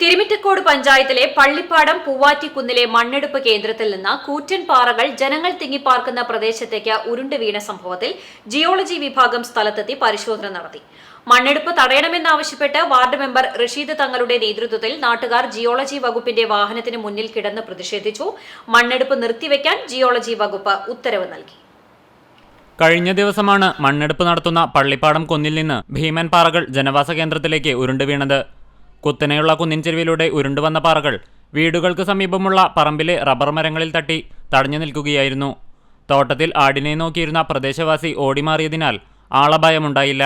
തിരുമിറ്റക്കോട് പഞ്ചായത്തിലെ പള്ളിപ്പാടം പൂവാറ്റിക്കുന്നിലെ മണ്ണെടുപ്പ് കേന്ദ്രത്തിൽ നിന്ന് കൂറ്റൻ പാറകൾ ജനങ്ങൾ തിങ്ങിപ്പാർക്കുന്ന പ്രദേശത്തേക്ക് ഉരുണ്ടുവീണ സംഭവത്തിൽ ജിയോളജി വിഭാഗം സ്ഥലത്തെത്തി പരിശോധന നടത്തി. മണ്ണെടുപ്പ് തടയണമെന്നാവശ്യപ്പെട്ട് വാർഡ് മെമ്പർ റഷീദ് തങ്ങളുടെ നേതൃത്വത്തിൽ നാട്ടുകാർ ജിയോളജി വകുപ്പിന്റെ വാഹനത്തിന് മുന്നിൽ കിടന്ന് പ്രതിഷേധിച്ചു. മണ്ണെടുപ്പ് നിർത്തിവെക്കാൻ ജിയോളജി വകുപ്പ് ഉത്തരവ് നൽകി. കഴിഞ്ഞ ദിവസമാണ് മണ്ണെടുപ്പ് നടത്തുന്ന പള്ളിപ്പാടം കുന്നിൽ നിന്ന് ഭീമൻ പാറകൾ ജനവാസ കേന്ദ്രത്തിലേക്ക് ഉരുണ്ടു വീണത്. കുത്തനെയുള്ള കുന്നിൻ ചെരുവിലൂടെ ഉരുണ്ടുവന്ന പാറകൾ വീടുകൾക്ക് സമീപമുള്ള പറമ്പിലെ റബ്ബർ മരങ്ങളിൽ തട്ടി തടഞ്ഞു നിൽക്കുകയായിരുന്നു. തോട്ടത്തിൽ ആടിനെ നോക്കിയിരുന്ന പ്രദേശവാസി ഓടിമാറിയതിനാൽ ആളഭയമുണ്ടായില്ല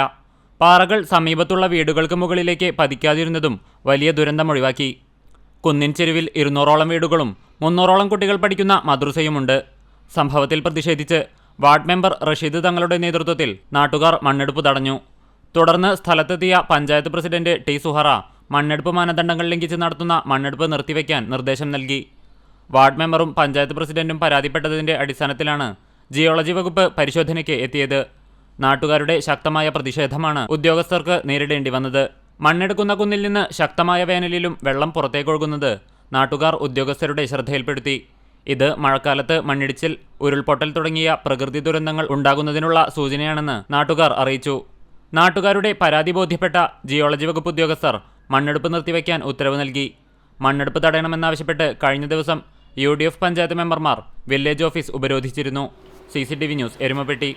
പാറകൾ സമീപത്തുള്ള വീടുകൾക്ക് മുകളിലേക്ക് പതിക്കാതിരുന്നതും വലിയ ദുരന്തമൊഴിവാക്കി കുന്നിൻ ചെരുവിൽ ഇരുന്നൂറോളം വീടുകളും മുന്നൂറോളം കുട്ടികൾ പഠിക്കുന്ന മദ്രസയുമുണ്ട്. സംഭവത്തിൽ പ്രതിഷേധിച്ച് വാർഡ് മെമ്പർ റഷീദ് തങ്ങളുടെ നേതൃത്വത്തിൽ നാട്ടുകാർ മണ്ണെടുപ്പ് തടഞ്ഞു. തുടർന്ന് സ്ഥലത്തെത്തിയ പഞ്ചായത്ത് പ്രസിഡന്റ് ടി സുഹറ മണ്ണെടുപ്പ് മാനദണ്ഡങ്ങൾ ലംഘിച്ച് നടത്തുന്ന മണ്ണെടുപ്പ് നിർത്തിവെക്കാൻ നിർദ്ദേശം നൽകി. വാർഡ് മെമ്പറും പഞ്ചായത്ത് പ്രസിഡന്റും പരാതിപ്പെട്ടതിന്റെ അടിസ്ഥാനത്തിലാണ് ജിയോളജി വകുപ്പ് പരിശോധനയ്ക്ക് എത്തിയത്. നാട്ടുകാരുടെ ശക്തമായ പ്രതിഷേധമാണ് ഉദ്യോഗസ്ഥർക്ക് നേരിടേണ്ടി വന്നത്. മണ്ണെടുക്കുന്ന കുന്നിൽ നിന്ന് ശക്തമായ വേനലിലും വെള്ളം പുറത്തേക്കൊഴുകുന്നത് നാട്ടുകാർ ഉദ്യോഗസ്ഥരുടെ ശ്രദ്ധയിൽപ്പെടുത്തി. ഇത് മഴക്കാലത്ത് മണ്ണിടിച്ചിൽ ഉരുൾപൊട്ടൽ തുടങ്ങിയ പ്രകൃതി ദുരന്തങ്ങൾ ഉണ്ടാകുന്നതിനുള്ള സൂചനയാണെന്ന് നാട്ടുകാർ അറിയിച്ചു. നാട്ടുകാരുടെ പരാതി ബോധ്യപ്പെട്ട ജിയോളജി വകുപ്പ് ഉദ്യോഗസ്ഥർ മണ്ണെടുപ്പ് നിർത്തിവെക്കാൻ ഉത്തരവ് നൽകി. മണ്ണെടുപ്പ് തടയണമെന്നാവശ്യപ്പെട്ട് കഴിഞ്ഞ ദിവസം യു പഞ്ചായത്ത് മെമ്പർമാർ village office ഉപരോധിച്ചിരുന്നു. C news Erumappetty.